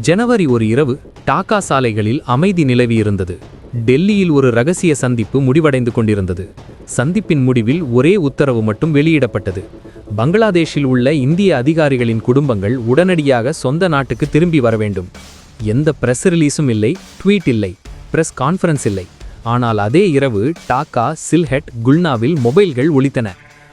ஜனவரி ஒரு இரவு டாக்கா சாலைகளில் அமைதி நிலவியிருந்தது. டெல்லியில் ஒரு ரகசிய சந்திப்பு முடிவடைந்து கொண்டிருந்தது. சந்திப்பின் முடிவில் ஒரே உத்தரவு மட்டும் வெளியிடப்பட்டது. பங்களாதேஷில் உள்ள இந்திய அதிகாரிகளின் குடும்பங்கள் உடனடியாக சொந்த நாட்டுக்கு திரும்பி வர வேண்டும். எந்த பிரஸ் ரிலீஸும் இல்லை ட்வீட் இல்லை பிரஸ் கான்ஃபரன்ஸ் இல்லை. ஆனால் அதே இரவு டாக்கா சில்ஹெட் குல்னாவில் மொபைல்கள் ஒலித்தன.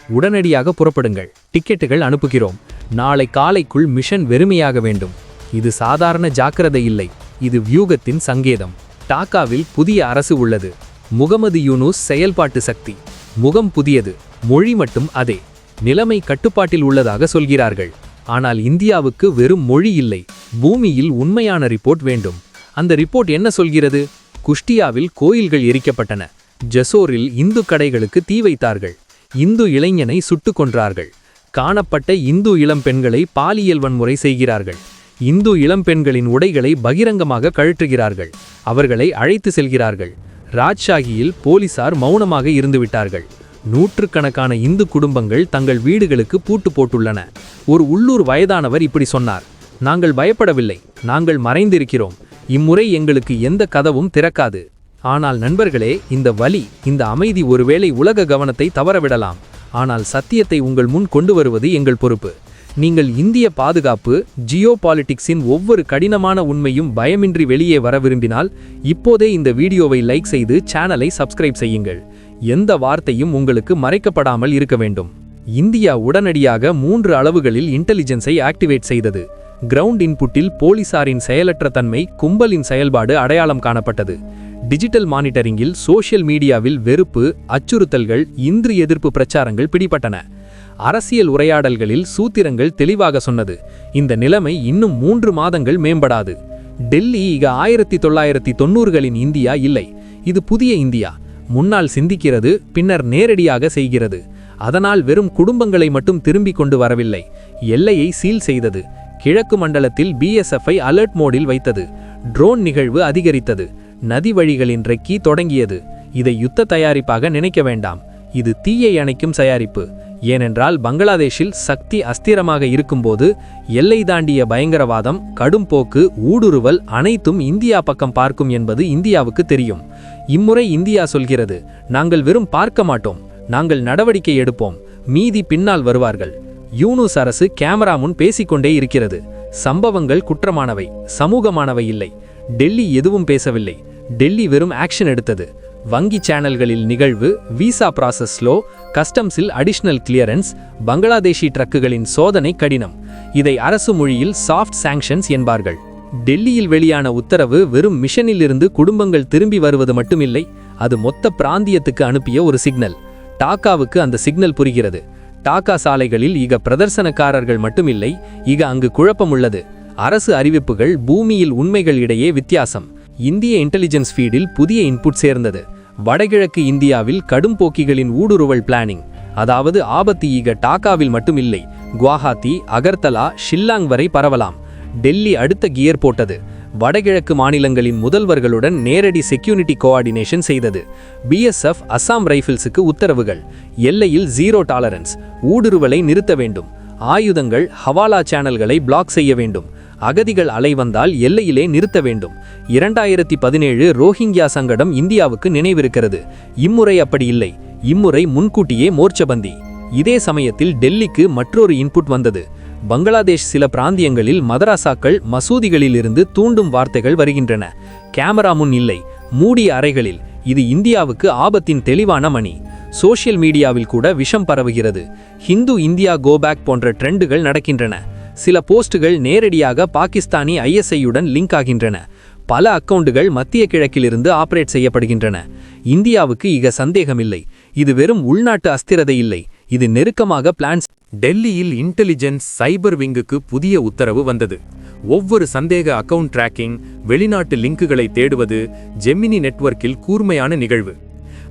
உடனடியாக புறப்படுங்கள் டிக்கெட்டுகள் அனுப்புகிறோம். நாளை காலைக்குள் மிஷன் வெறுமையாக வேண்டும். இது சாதாரண ஜாக்கிரதை இல்லை. இது வியூகத்தின் சங்கேதம். டாக்காவில் புதிய அரசு உள்ளது. முகமது யூனூஸ் செயல்பாட்டு சக்தி. முகம் புதியது. மொழி மட்டும் அதே. நிலைமை கட்டுப்பாட்டில் உள்ளதாக சொல்கிறார்கள். ஆனால் இந்தியாவுக்கு வெறும் மொழி இல்லை. பூமியில் உண்மையான ரிப்போர்ட் வேண்டும். அந்த ரிப்போர்ட் என்ன சொல்கிறது? குஷ்டியாவில் கோயில்கள் எரிக்கப்பட்டன. ஜசோரில் இந்து கடைகளுக்கு தீ வைத்தார்கள். இந்து இளைஞனை சுட்டுக் கொன்றார்கள். காணப்பட்ட இந்து இளம் பெண்களை பாலியல் வன்முறை செய்கிறார்கள். இந்து இளம்பெண்களின் உடைகளை பகிரங்கமாக கழற்றுகிறார்கள். அவர்களை அழைத்து செல்கிறார்கள். ராஜ்ஷாகியில் போலீசார் மௌனமாக இருந்துவிட்டார்கள் நூற்றுக்கணக்கான இந்து குடும்பங்கள் தங்கள் வீடுகளுக்கு பூட்டு போட்டுள்ளன. ஒரு உள்ளூர் வயதானவர் இப்படி சொன்னார். நாங்கள் பயப்படவில்லை. நாங்கள் மறைந்திருக்கிறோம். இம்முறை எங்களுக்கு எந்த கதவும் திறக்காது. ஆனால் நண்பர்களே இந்த வலி இந்த அமைதி ஒருவேளை உலக கவனத்தை தவறவிடலாம். ஆனால் சத்தியத்தை உங்கள் முன் கொண்டு வருவது எங்கள் பொறுப்பு. நீங்கள் இந்திய பாதுகாப்பு ஜியோ பாலிட்டிக்ஸின் ஒவ்வொரு கடினமான உண்மையும் பயமின்றி வெளியே வர விரும்பினால் இப்போதே இந்த வீடியோவை லைக் செய்து சேனலை சப்ஸ்கிரைப் செய்யுங்கள். எந்த வார்த்தையும் உங்களுக்கு மறைக்கப்படாமல் இருக்க வேண்டும். இந்தியா உடனடியாக மூன்று அளவுகளில் இன்டெலிஜென்ஸை ஆக்டிவேட் செய்தது. கிரவுண்ட் இன்புட்டில் போலீசாரின் செயலற்ற தன்மை கும்பலின் செயல்பாடு அடையாளம் காணப்பட்டது. டிஜிட்டல் மானிட்டரிங்கில் சோஷியல் மீடியாவில் வெறுப்பு அச்சுறுத்தல்கள் இந்திரி எதிர்ப்பு பிரச்சாரங்கள் பிடிபட்டன. அரசியல் உரையாடல்களில் சூத்திரங்கள் தெளிவாக சொன்னது. இந்த நிலைமை இன்னும் மூன்று மாதங்கள் மேம்படாது. டெல்லி இக ஆயிரத்தி தொள்ளாயிரத்தி தொண்ணூறுகளின் இந்தியா இல்லை. இது புதிய இந்தியா. முன்னால் சிந்திக்கிறது பின்னர் நேரடியாக செய்கிறது. அதனால் வெறும் குடும்பங்களை மட்டும் திரும்பிக் கொண்டு வரவில்லை. எல்லையை சீல் செய்தது. கிழக்கு மண்டலத்தில் பிஎஸ்எஃப்ஐ அலர்ட் மோடில் வைத்தது. ட்ரோன் நிகழ்வு அதிகரித்தது. நதி வழிகளின் ரெக்கி தொடங்கியது. இதை யுத்த தயாரிப்பாக நினைக்க வேண்டாம். இது தீயை அணைக்கும் தயாரிப்பு. ஏனென்றால் பங்களாதேஷில் சக்தி அஸ்திரமாக இருக்கும்போது எல்லை தாண்டிய பயங்கரவாதம் கடும் போக்கு ஊடுருவல் அனைத்தும் இந்தியா பக்கம் பார்க்கும் என்பது இந்தியாவுக்கு தெரியும். இம்முறை இந்தியா சொல்கிறது நாங்கள் வெறும் பார்க்க மாட்டோம் நாங்கள் நடவடிக்கை எடுப்போம் மீதி பின்னால் வருவார்கள். யூனூஸ் அரசு கேமரா முன் பேசிக்கொண்டே இருக்கிறது. சம்பவங்கள் குற்றமானவை சமூகமானவை இல்லை. டெல்லி எதுவும் பேசவில்லை. டெல்லி வெறும் ஆக்ஷன் எடுத்தது. வங்கி சேனல்களில் நிகழ்வு விசா ப்ராசஸ் ஸ்லோ கஸ்டம்ஸில் அடிஷனல் கிளியரன்ஸ் பங்களாதேஷி ட்ரக்குகளின் சோதனை கடினம். இதை அரசு மொழியில் சாஃப்ட் சாங்ஷன்ஸ் என்பார்கள். டெல்லியில் வெளியான உத்தரவு வெறும் மிஷனிலிருந்து குடும்பங்கள் திரும்பி வருவது மட்டுமில்லை அது மொத்த பிராந்தியத்துக்கு அனுப்பிய ஒரு சிக்னல் டாக்காவுக்கு அந்த சிக்னல் புரிகிறது. டாக்கா சாலைகளில் இக பிரதர்சனக்காரர்கள் மட்டுமில்லை இக அங்கு குழப்பம் உள்ளது. அரசு அறிவிப்புகள் பூமியில் உண்மைகள் இடையே வித்தியாசம். இந்திய இன்டெலிஜென்ஸ் ஃபீடில் புதிய இன்புட் சேர்ந்தது. வடகிழக்கு இந்தியாவில் கடும் போக்கிகளின் ஊடுருவல் பிளானிங் அதாவது ஆபத்து ஈக டாக்காவில் மட்டும் இல்லை குவாஹாத்தி அகர்தலா ஷில்லாங் வரை பரவலாம். டெல்லி அடுத்த கியர் போட்டது. வடகிழக்கு மாநிலங்களின் முதல்வர்களுடன் நேரடி செக்யூரிட்டி கோஆர்டினேஷன் செய்தது. பிஎஸ்எஃப் அசாம் ரைஃபிள்ஸுக்கு உத்தரவுகள். எல்லையில் ஜீரோ டாலரன்ஸ் ஊடுருவலை நிறுத்த வேண்டும். ஆயுதங்கள் ஹவாலா சேனல்களை பிளாக் செய்ய வேண்டும். அகதிகள் அலை வந்தால் எல்லையிலே நிறுத்த வேண்டும். இரண்டாயிரத்தி பதினேழு ரோஹிங்கியா சங்கடம் இந்தியாவுக்கு நினைவிருக்கிறது. இம்முறை அப்படி இல்லை. இம்முறை முன்கூட்டியே மோர்ச்சபந்தி. இதே சமயத்தில் டெல்லிக்கு மற்றொரு இன்புட் வந்தது. பங்களாதேஷ் சில பிராந்தியங்களில் மதராசாக்கள் மசூதிகளிலிருந்து தூண்டும் வார்த்தைகள் வருகின்றன. கேமரா முன் இல்லை. மூடிய அறைகளில். இது இந்தியாவுக்கு ஆபத்தின் தெளிவான மணி. சோஷியல் மீடியாவில் கூட விஷம் பரவுகிறது. ஹிந்து இந்தியா கோபேக் போன்ற ட்ரெண்டுகள் நடக்கின்றன. சில போஸ்டுகள் நேரடியாக பாகிஸ்தானி ஐஎஸ்ஐயுடன் லிங்க் ஆகின்றன. பல அக்கவுண்டுகள் மத்திய கிழக்கிலிருந்து ஆபரேட் செய்யப்படுகின்றன. இந்தியாவுக்கு இக சந்தேகமில்லை. இது வெறும் உள்நாட்டு அஸ்திரதை இல்லை. இது நெருக்கமாக பிளான்ஸ் டெல்லியில் இன்டெலிஜென்ஸ் சைபர் விங்குக்கு புதிய உத்தரவு வந்தது. ஒவ்வொரு சந்தேக அக்கவுண்ட் டிராக்கிங் வெளிநாட்டு லிங்குகளை தேடுவது ஜெமினி நெட்வொர்க்கில் கூர்மையான நிகழ்வு.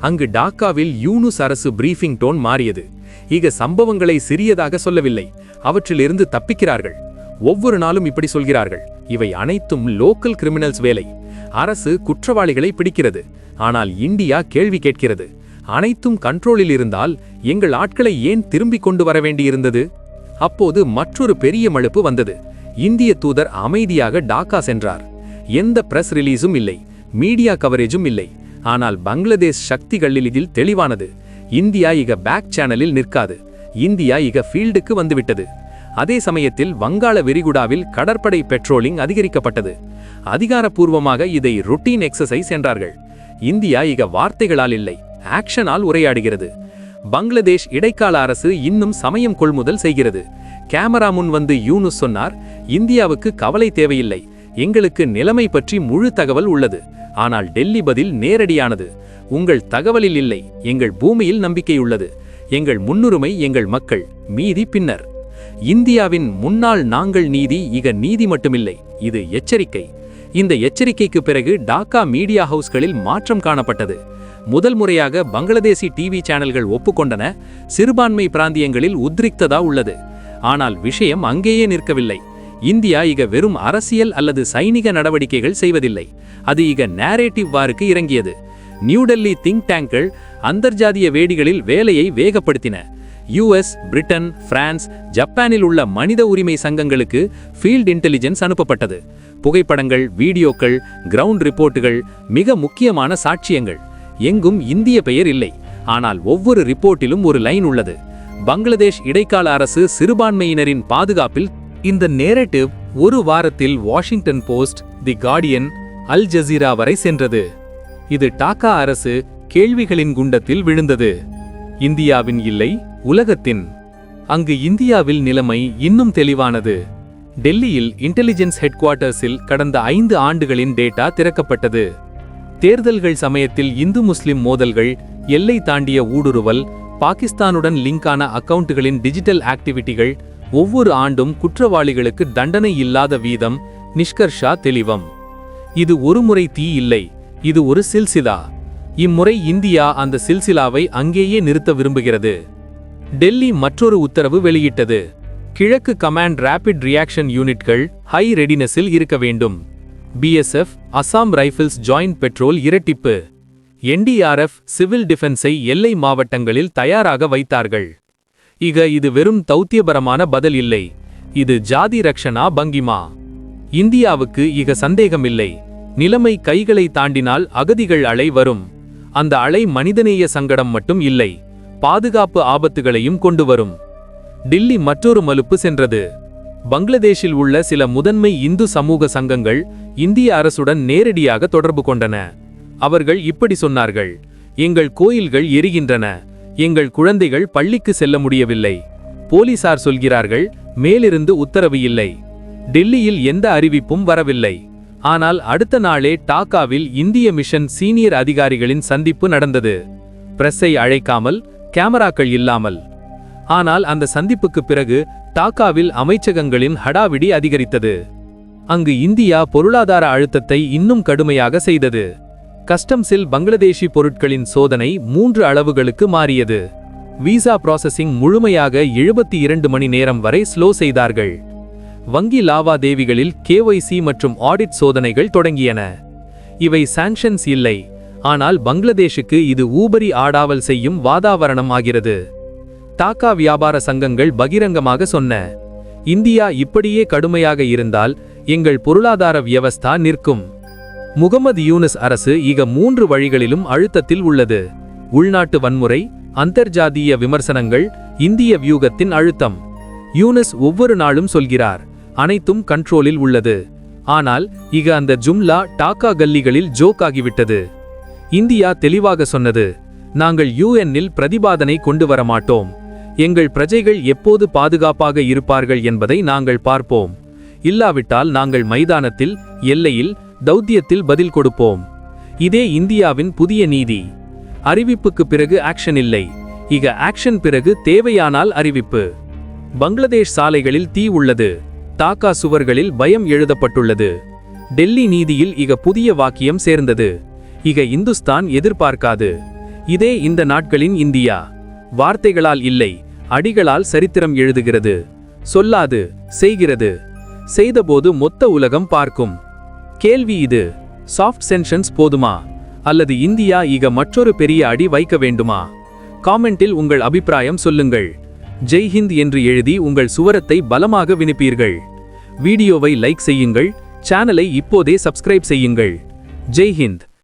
அங்கு டாக்காவில் யூனுஸ் அரசு பிரீஃபிங் டோன் மாறியது. இக சம்பவங்களை சிறியதாக சொல்லவில்லை. அவற்றிலிருந்து தப்பிக்கிறார்கள். ஒவ்வொரு நாளும் இப்படி சொல்கிறார்கள். இவை அனைத்தும் லோக்கல் கிரிமினல்ஸ் வேலை. அரசு குற்றவாளிகளை பிடிக்கிறது. ஆனால் இந்தியா கேள்வி கேட்கிறது. அனைத்தும் கண்ட்ரோலில் இருந்தால் எங்கள் ஆட்களை ஏன் திரும்பிக் கொண்டு வர வேண்டியிருந்தது? அப்போது மற்றொரு பெரிய மழுப்பு வந்தது. இந்திய தூதர் அமைதியாக டாக்கா சென்றார். எந்த பிரஸ் ரிலீஸும் இல்லை. மீடியா கவரேஜும் இல்லை. ஆனால் பங்களாதேஷ் சக்திகளில் இதில் தெளிவானது. இந்தியா இக பேக் சேனலில் நிற்காது. இந்தியா இக ஃபீல்டுக்கு வந்துவிட்டது. அதே சமயத்தில் வங்காள விரிகுடாவில் கடற்படை பெட்ரோலிங் அதிகரிக்கப்பட்டது. அதிகாரப்பூர்வமாக இதை ரொட்டீன் எக்ஸசைஸ் என்றார்கள். இந்தியா இக வார்த்தைகளால் இல்லை ஆக்ஷனால் உரையாடுகிறது. பங்களாதேஷ் இடைக்கால அரசு இன்னும் சமயம் கொள்முதல் செய்கிறது. கேமரா முன் வந்து யூனுஸ் சொன்னார் இந்தியாவுக்கு கவலை தேவையில்லை. எங்களுக்கு நிலைமை பற்றி முழு தகவல் உள்ளது. ஆனால் டெல்லி பதில் நேரடியானது. உங்கள் தகவலில் இல்லை. எங்கள் பூமியில் நம்பிக்கை உள்ளது. எங்கள் முன்னுரிமை எங்கள் மக்கள் மீதி பின்னர். இந்தியாவின் முன்னாள் நாங்கள் நீதி இக நீதி மட்டுமில்லை. இது எச்சரிக்கை. இந்த எச்சரிக்கைக்கு பிறகு டாக்கா மீடியா ஹவுஸ்களில் மாற்றம் காணப்பட்டது. முதல் முறையாக பங்களாதேசி டிவி சேனல்கள் ஒப்புக்கொண்டன. சிறுபான்மை பிராந்தியங்களில் உத்ரிக்ததா உள்ளது. ஆனால் விஷயம் அங்கேயே நிற்கவில்லை. இந்தியா இக வெறும் அரசியல் அல்லது சைனிக நடவடிக்கைகள் செய்வதில்லை. அது இக நேரேட்டிவ் வாருக்கு இறங்கியது. நியூடெல்லி திங்க் டேங்க்கள் அந்தர்ஜாதிய வேடிகளில் வேலையை வேகப்படுத்தின. யுஎஸ் பிரிட்டன் பிரான்ஸ் ஜப்பானில் உள்ள மனித உரிமை சங்கங்களுக்கு ஃபீல்ட் இன்டெலிஜென்ஸ் அனுப்பப்பட்டது. புகைப்படங்கள் வீடியோக்கள் கிரவுண்ட் ரிப்போர்ட்டுகள் மிக முக்கியமான சாட்சியங்கள். எங்கும் இந்திய பெயர் இல்லை. ஆனால் ஒவ்வொரு ரிப்போர்ட்டிலும் ஒரு லைன் உள்ளது. பங்களாதேஷ் இடைக்கால அரசு சிறுபான்மையினரின் பாதுகாப்பில் இந்த நேரட்டிவ் ஒரு வாரத்தில் Washington Post the Guardian Al Jazeera வரை சென்றது. இது டாக்கா அரசு கேள்விகளின் குண்டத்தில் விழுந்தது. இந்தியாவின் இல்லை உலகத்தின். அங்கு இந்தியாவில் நிலைமை இன்னும் தெளிவானது. டெல்லியில் இன்டெலிஜென்ஸ் ஹெட்குவார்ட்டர்ஸில் கடந்த ஐந்து ஆண்டுகளின் டேட்டா திறக்கப்பட்டது. தேர்தல்கள் சமயத்தில் இந்து முஸ்லிம் மோதல்கள் எல்லை தாண்டிய ஊடுருவல் பாகிஸ்தானுடன் லிங்கான அக்கவுண்டுகளின் டிஜிட்டல் ஆக்டிவிட்டிகள் ஒவ்வொரு ஆண்டும் குற்றவாளிகளுக்கு தண்டனை இல்லாத வீதம் நிஷ்கர்ஷா தெளிவம். இது ஒரு முறை தீ இல்லை இது ஒரு சில்சிலா. இம்முறை இந்தியா அந்த சில்சிலாவை அங்கேயே நிறுத்த விரும்புகிறது. டெல்லி மற்றொரு உத்தரவு வெளியிட்டது. கிழக்கு கமாண்ட் ரேபிட் ரியாக்ஷன் யூனிட்கள் ஹை ரெடினஸில் இருக்க வேண்டும். BSF Assam rifles joint patrol இரட்டிப்பு. என்டிஆர்எஃப் சிவில் டிஃபென்ஸை எல்லை மாவட்டங்களில் தயாராக வைத்தார்கள். இக இது வெறும் தௌத்தியபரமான பதில் இல்லை. இது ஜாதி ரக்ஷனா பங்கிமா? இந்தியாவுக்கு இக சந்தேகமில்லை. நிலைமை கைகளை தாண்டினால் அகதிகள் அலை வரும். அந்த அலை மனிதநேய சங்கடம் மட்டும் இல்லை. பாதுகாப்பு ஆபத்துகளையும் கொண்டு வரும். டில்லி மற்றொரு மலுப்பு சென்றது. பங்களாதேஷில் உள்ள சில முதன்மை இந்து சமூக சங்கங்கள் இந்திய அரசுடன் நேரடியாக தொடர்பு கொண்டன. அவர்கள் இப்படி சொன்னார்கள். எங்கள் கோயில்கள் எரிகின்றன. எங்கள் குழந்தைகள் பள்ளிக்கு செல்ல முடியவில்லை. போலீசார் சொல்கிறார்கள் மேலிருந்து உத்தரவு இல்லை. டெல்லியில் எந்த அறிவிப்பும் வரவில்லை. ஆனால் அடுத்த நாளே டாக்காவில் இந்திய மிஷன் சீனியர் அதிகாரிகளின் சந்திப்பு நடந்தது. பிரஸ்ஸை அழைக்காமல் கேமராக்கள் இல்லாமல். ஆனால் அந்த சந்திப்புக்கு பிறகு டாக்காவில் அமைச்சகங்களின் ஹடாவிடி அதிகரித்தது. அங்கு இந்தியா பொருளாதார அழுத்தத்தை இன்னும் கடுமையாக செய்தது. கஸ்டம்ஸில் பங்களாதேஷி பொருட்களின் சோதனை மூன்று அளவுகளுக்கு மாறியது. விசா ப்ராசஸிங் முழுமையாக எழுபத்தி இரண்டு மணி நேரம் வரை ஸ்லோ செய்தார்கள். வங்கி லாவாதேவிகளில் கேஒய்சி மற்றும் ஆடிட் சோதனைகள் தொடங்கியன. இவை சாங்ஷன்ஸ் இல்லை. ஆனால் பங்களாதேஷுக்கு இது ஊபரி ஆடாவல் செய்யும் வாதாவரணம் ஆகிறது. தாக்கா வியாபார சங்கங்கள் பகிரங்கமாக சொன்ன இந்தியா இப்படியே கடுமையாக இருந்தால் எங்கள் பொருளாதார வியவஸ்தா நிற்கும். முகமது யூனிஸ் அரசு இக மூன்று வழிகளிலும் அழுத்தத்தில் உள்ளது. உள்நாட்டு வன்முறை அந்தர்ஜாதீய விமர்சனங்கள் இந்திய வியூகத்தின் அழுத்தம். யூனிஸ் ஒவ்வொரு நாளும் சொல்கிறார் அனைத்தும் கண்ட்ரோலில் உள்ளது. ஆனால் இக அந்த ஜும்லா டாக்கா கல்லிகளில் ஜோக் ஆகிவிட்டது. இந்தியா தெளிவாக சொன்னது நாங்கள் யூஎன்னில் பிரதிபாதனை கொண்டு வர மாட்டோம். எங்கள் பிரஜைகள் எப்போது பாதுகாப்பாக இருப்பார்கள் என்பதை நாங்கள் பார்ப்போம். இல்லாவிட்டால் நாங்கள் மைதானத்தில் எல்லையில் தௌத்தியத்தில் பதில் கொடுப்போம். இதே இந்தியாவின் புதிய நீதி. அறிவிப்புக்கு பிறகு ஆக்ஷன் இல்லை. இக ஆக்ஷன் பிறகு தேவையானால் அறிவிப்பு. பங்களாதேஷ் சாலைகளில் தீ உள்ளது. தாக்கா சுவர்களில் பயம் எழுதப்பட்டுள்ளது. டெல்லி நீதியில் இக புதிய வாக்கியம் சேர்ந்தது. இக இந்துஸ்தான் எதிர்பார்க்காது. இதே இந்த நாட்களின் இந்தியா. வார்த்தைகளால் இல்லை. அடிகளால் சரித்திரம் எழுதுகிறது. சொல்லாது. செய்கிறது. செய்தபோது மொத்த உலகம் பார்க்கும். கேள்வி இது. சாஃப்ட் சென்ஷன்ஸ் போதுமா? அல்லது இந்தியா இக மற்றொரு பெரிய அடி வைக்க வேண்டுமா? காமெண்டில் உங்கள் அபிப்பிராயம் சொல்லுங்கள். ஜெய்ஹிந்த் என்று எழுதி உங்கள் சுவரத்தை பலமாக வினுப்பீர்கள். வீடியோவை லைக் செய்யுங்கள். சேனலை இப்போதே சப்ஸ்கிரைப் செய்யுங்கள். ஜெய் ஹிந்த்.